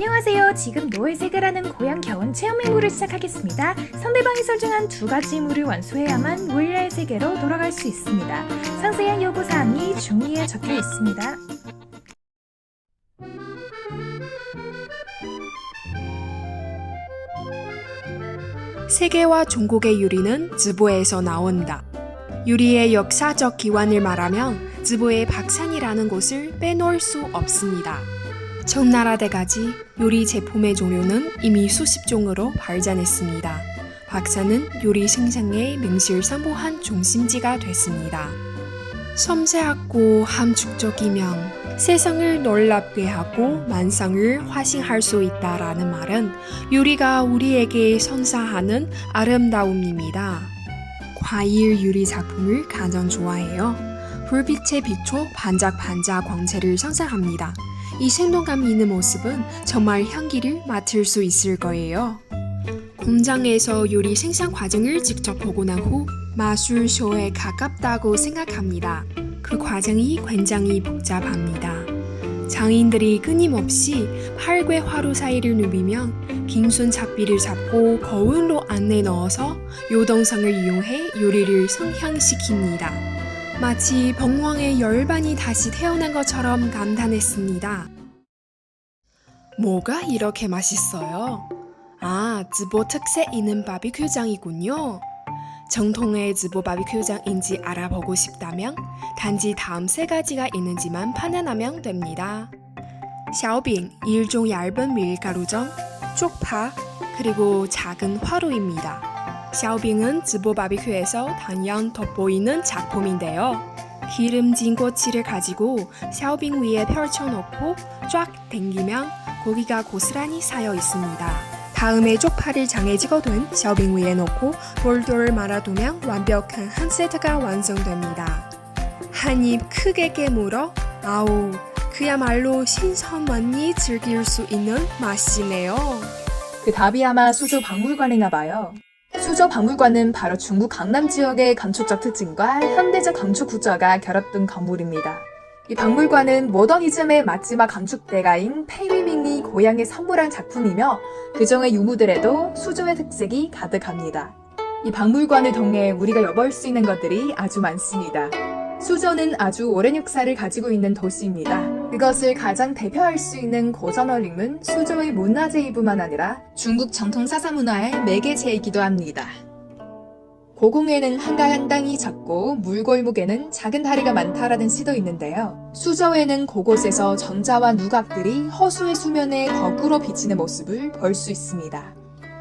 안녕하세요. 지금 노을 세계라는 고향 겨운 체험 행보를 시작하겠습니다. 상대방이 설정한 두 가지 임무를 완수해야만 물리의 세계로 돌아갈 수 있습니다. 상세한 요구사항이 종이에 적혀 있습니다. 세계와 종국의 유리는 즈보에서 나온다. 유리의 역사적 기원을 말하면 즈보의 박산이라는 곳을 빼놓을 수 없습니다. 청나라 때까지 요리 제품의 종류는 이미 수십 종으로 발전했습니다. 박산은 요리 생산의 명실상부한 중심지가 됐습니다. 섬세하고 함축적이면 세상을 놀랍게 하고 만상을 화신할 수 있다라는 말은 유리가 우리에게 선사하는 아름다움입니다. 과일 유리 작품을 가장 좋아해요. 불빛에 비춰 반짝반짝 광채를 상상합니다. 이 생동감 있는 모습은 정말 향기를 맡을 수 있을 거예요. 공장에서 요리 생산 과정을 직접 보고 난 후 마술쇼에 가깝다고 생각합니다. 그 과정이 굉장히 복잡합니다. 장인들이 끊임없이 팔과 화로 사이를 누비면 빙순 잡비를 잡고 거울로 안에 넣어서 요동성을 이용해 요리를 성향시킵니다. 마치 벙왕의 열반이 다시 태어난 것처럼 감탄했습니다. 뭐가 이렇게 맛있어요? 아, 즈보 특색 있는 바비큐장이군요. 정통의 즈보 바비큐장인지 알아보고 싶다면 단지 다음 세 가지가 있는지만 판단하면 됩니다. 샤오빙, 일종 얇은 밀가루정, 쪽파, 그리고 작은 화로입니다. 샤오빙은 즈보 바비큐에서 단연 돋보이는 작품인데요. 기름진 꼬치를 가지고 샤오빙 위에 펼쳐놓고 쫙 당기면 고기가 고스란히 쌓여 있습니다. 다음에 쪽파를 장에 찍어둔 샤오빙 위에 넣고 돌돌 말아두면 완벽한 한 세트가 완성됩니다. 한 입 크게 깨물어 아우 그야말로 신선만이 즐길 수 있는 맛이네요. 그 답이 아마 수조 박물관인가 봐요. 수조 박물관은 바로 중국 강남 지역의 건축적 특징과 현대적 건축 구조가 결합된 건물입니다. 이 박물관은 모더니즘의 마지막 건축대가인 페이밍리 고향의 선물한 작품이며 그중의 유물들에도 수조의 특색이 가득합니다. 이 박물관을 통해 우리가 엿볼 수 있는 것들이 아주 많습니다. 수조는 아주 오랜 역사를 가지고 있는 도시입니다. 그것을 가장 대표할 수 있는 고전어림은 수조의 문화재이뿐만 아니라 중국 전통 사사 문화의 매개체이기도 합니다. 고궁에는 한가한 땅이 작고 물골목에는 작은 다리가 많다라는 시도 있는데요. 수저에는 곳곳에서 전자와 누각들이 허수의 수면에 거꾸로 비치는 모습을 볼 수 있습니다.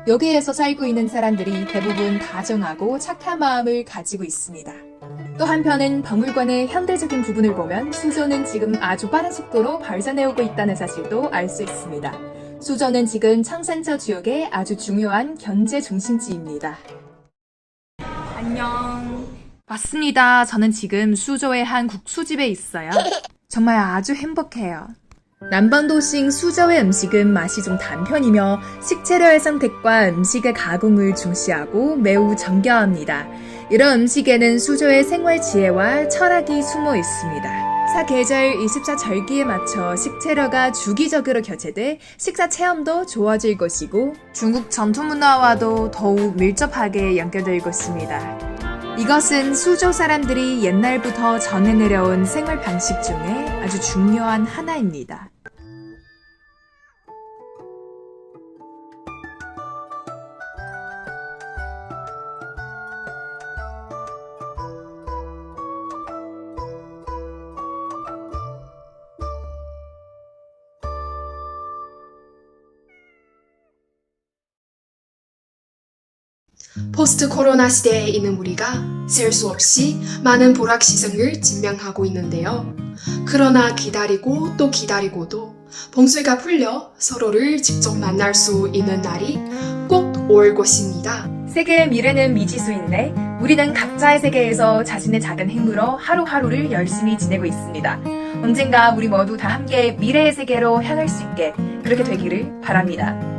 여기에서 살고 있는 사람들이 대부분 다정하고 착한 마음을 가지고 있습니다. 또 한편은 박물관의 현대적인 부분을 보면 수조는 지금 아주 빠른 속도로 발전해오고 있다는 사실도 알 수 있습니다. 수조는 지금 청산저 지역의 아주 중요한 경제 중심지입니다. 안녕. 맞습니다. 저는 지금 수조의 한 국수집에 있어요. 정말 아주 행복해요. 남방도식 수저의 음식은 맛이 좀 단편이며 식재료의 선택과 음식의 가공을 중시하고 매우 정교합니다. 이런 음식에는 수조의 생활 지혜와 철학이 숨어 있습니다. 사계절 24절기에 맞춰 식재료가 주기적으로 교체돼 식사 체험도 좋아질 것이고 중국 전통 문화와도 더욱 밀접하게 연결될 것입니다. 이것은 수조 사람들이 옛날부터 전해 내려온 생활 방식 중에 아주 중요한 하나입니다. 포스트 코로나 시대에 있는 우리가 셀 수 없이 많은 불확실성을 증명하고 있는데요. 그러나 기다리고 또 기다리고도 봉쇄가 풀려 서로를 직접 만날 수 있는 날이 꼭 올 것입니다. 세계의 미래는 미지수인데 우리는 각자의 세계에서 자신의 작은 행무로 하루하루를 열심히 지내고 있습니다. 언젠가 우리 모두 다 함께 미래의 세계로 향할 수 있게 그렇게 되기를 바랍니다.